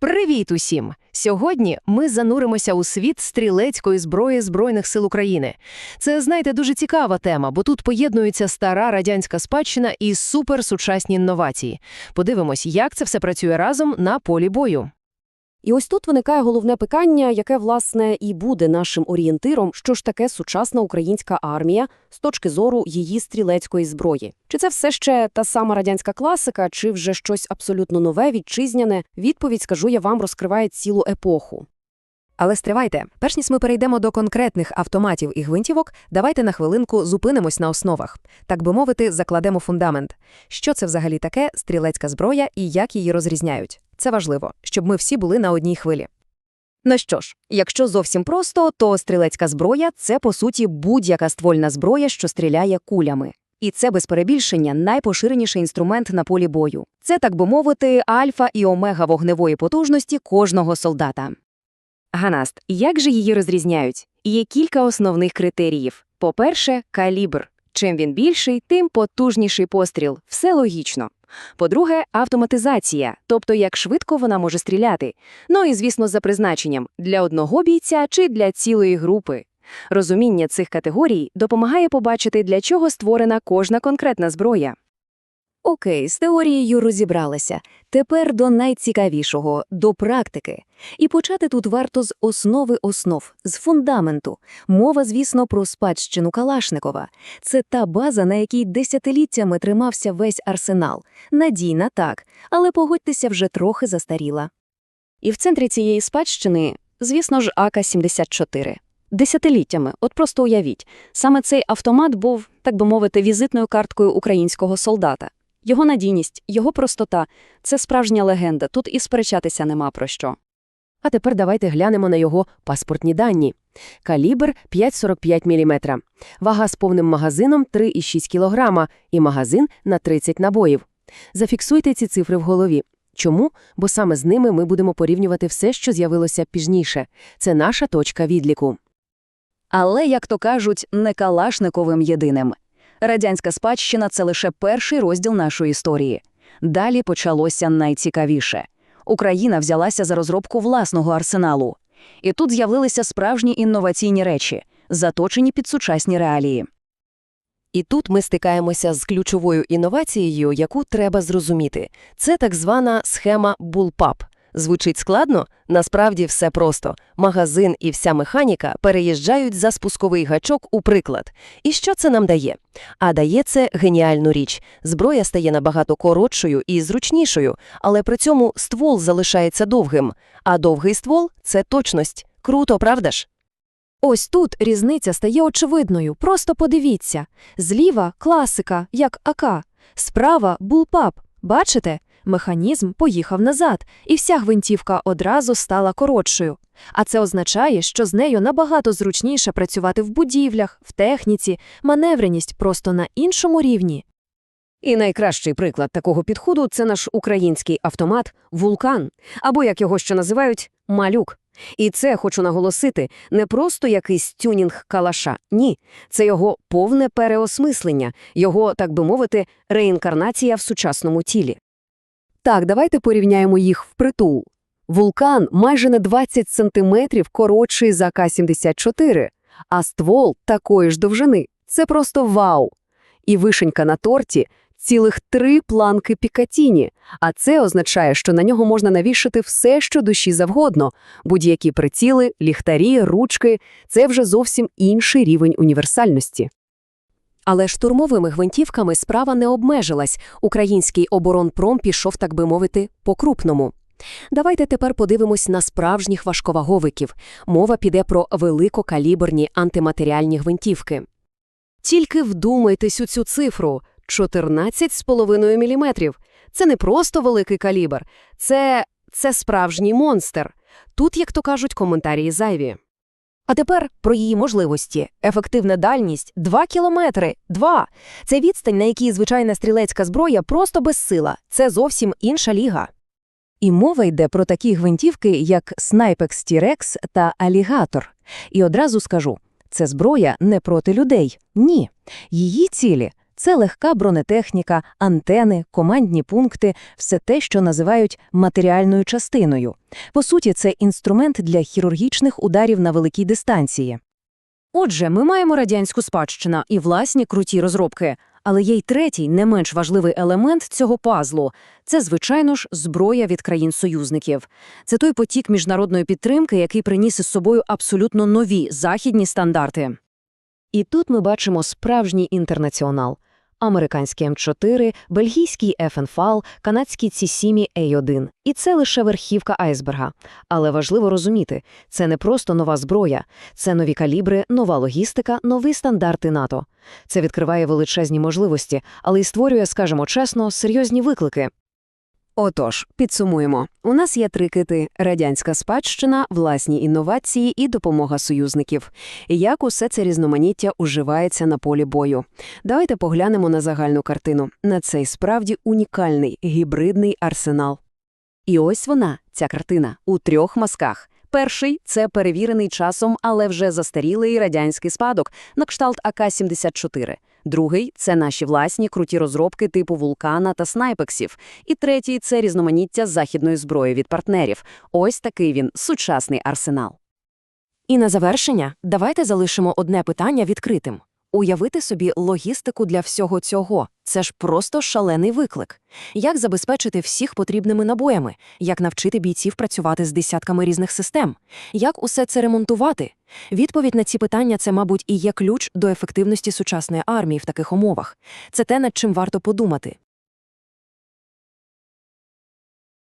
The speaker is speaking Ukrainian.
Привіт усім! Сьогодні ми зануримося у світ стрілецької зброї Збройних сил України. Це, знаєте, дуже цікава тема, бо тут поєднується стара радянська спадщина і суперсучасні інновації. Подивимось, як це все працює разом на полі бою. І ось тут виникає головне питання, яке, власне, і буде нашим орієнтиром, що ж таке сучасна українська армія з точки зору її стрілецької зброї. Чи це все ще та сама радянська класика, чи вже щось абсолютно нове, вітчизняне? Відповідь, скажу я вам, розкриває цілу епоху. Але стривайте, перш ніж ми перейдемо до конкретних автоматів і гвинтівок, давайте на хвилинку зупинимось на основах. Так би мовити, закладемо фундамент. Що це взагалі таке стрілецька зброя і як її розрізняють? Це важливо, щоб ми всі були на одній хвилі. Ну що ж, якщо зовсім просто, то стрілецька зброя це по суті будь-яка ствольна зброя, що стріляє кулями. І це без перебільшення найпоширеніший інструмент на полі бою. Це, так би мовити, альфа і омега вогневої потужності кожного солдата. Ганаст, як же її розрізняють? Є кілька основних критеріїв. По-перше, калібр. Чим він більший, тим потужніший постріл. Все логічно. По-друге, автоматизація, тобто як швидко вона може стріляти. Ну і, звісно, за призначенням – для одного бійця чи для цілої групи. Розуміння цих категорій допомагає побачити, для чого створена кожна конкретна зброя. Окей, з теорією розібралися. Тепер до найцікавішого – до практики. І почати тут варто з основи основ, з фундаменту. Мова, звісно, про спадщину Калашникова. Це та база, на якій десятиліттями тримався весь арсенал. Надійна так, але погодьтеся вже трохи застаріла. І в центрі цієї спадщини, звісно ж, АК-74. Десятиліттями, от просто уявіть, саме цей автомат був, так би мовити, візитною карткою українського солдата. Його надійність, його простота – це справжня легенда, тут і сперечатися нема про що. А тепер давайте глянемо на його паспортні дані. Калібр 5,45 мм, вага з повним магазином 3,6 кг і магазин на 30 набоїв. Зафіксуйте ці цифри в голові. Чому? Бо саме з ними ми будемо порівнювати все, що з'явилося пізніше. Це наша точка відліку. Але, як то кажуть, не калашниковим єдиним. Радянська спадщина – це лише перший розділ нашої історії. Далі почалося найцікавіше. Україна взялася за розробку власного арсеналу. І тут з'явилися справжні інноваційні речі, заточені під сучасні реалії. І тут ми стикаємося з ключовою інновацією, яку треба зрозуміти. Це так звана схема Bullpup. Звучить складно? Насправді все просто. Магазин і вся механіка переїжджають за спусковий гачок у приклад. І що це нам дає? А дає це геніальну річ. Зброя стає набагато коротшою і зручнішою, але при цьому ствол залишається довгим. А довгий ствол – це точність. Круто, правда ж? Ось тут різниця стає очевидною. Просто подивіться. Зліва – класика, як АК. Справа – булпап. Бачите? Механізм поїхав назад, і вся гвинтівка одразу стала коротшою. А це означає, що з нею набагато зручніше працювати в будівлях, в техніці, маневреність просто на іншому рівні. І найкращий приклад такого підходу – це наш український автомат «Вулкан», або, як його ще називають, «Малюк». І це, хочу наголосити, не просто якийсь тюнінг калаша. Ні, це його повне переосмислення, його, так би мовити, реінкарнація в сучасному тілі. Так, давайте порівняємо їх впритул. Вулкан майже на 20 сантиметрів коротший за К-74, а ствол такої ж довжини. Це просто вау! І вишенька на торті – цілих три планки Пікатіні, а це означає, що на нього можна навішати все, що душі завгодно. Будь-які приціли, ліхтарі, ручки – це вже зовсім інший рівень універсальності. Але штурмовими гвинтівками справа не обмежилась. Український оборонпром пішов, так би мовити, по-крупному. Давайте тепер подивимось на справжніх важковаговиків. Мова піде про великокаліберні антиматеріальні гвинтівки. Тільки вдумайтесь у цю цифру – 14,5 мм. Це не просто великий калібр, це, це справжній монстр. Тут, як то кажуть, коментарі зайві. А тепер про її можливості. Ефективна дальність – 2 кілометри. 2! Це відстань, на якій звичайна стрілецька зброя просто безсила. Це зовсім інша ліга. І мова йде про такі гвинтівки, як Snipex T-Rex та Алігатор. І одразу скажу, це зброя не проти людей. Ні. Її цілі Це легка бронетехніка, антени, командні пункти, все те, що називають матеріальною частиною. По суті, це інструмент для хірургічних ударів на великій дистанції. Отже, ми маємо радянську спадщину і власні круті розробки. Але є й третій, не менш важливий елемент цього пазлу – це, звичайно ж, зброя від країн-союзників. Це той потік міжнародної підтримки, який приніс із собою абсолютно нові західні стандарти. І тут ми бачимо справжній інтернаціонал. Американський М4, бельгійський FNFAL, канадський C7 A1. І це лише верхівка айсберга. Але важливо розуміти, це не просто нова зброя, це нові калібри, нова логістика, нові стандарти НАТО. Це відкриває величезні можливості, але й створює, скажімо чесно, серйозні виклики. Отож, підсумуємо. У нас є три кити – радянська спадщина, власні інновації і допомога союзників. Як усе це різноманіття уживається на полі бою? Давайте поглянемо на загальну картину, на цей справді унікальний гібридний арсенал. І ось вона, ця картина, у трьох мазках. Перший – це перевірений часом, але вже застарілий радянський спадок на кшталт АК-74. Другий – це наші власні круті розробки типу «Вулкана» та «Снайпексів». І третій – це різноманіття західної зброї від партнерів. Ось такий він – сучасний арсенал. І на завершення давайте залишимо одне питання відкритим. Уявити собі логістику для всього цього – це ж просто шалений виклик. Як забезпечити всіх потрібними набоями? Як навчити бійців працювати з десятками різних систем? Як усе це ремонтувати? Відповідь на ці питання – це, мабуть, і є ключ до ефективності сучасної армії в таких умовах. Це те, над чим варто подумати.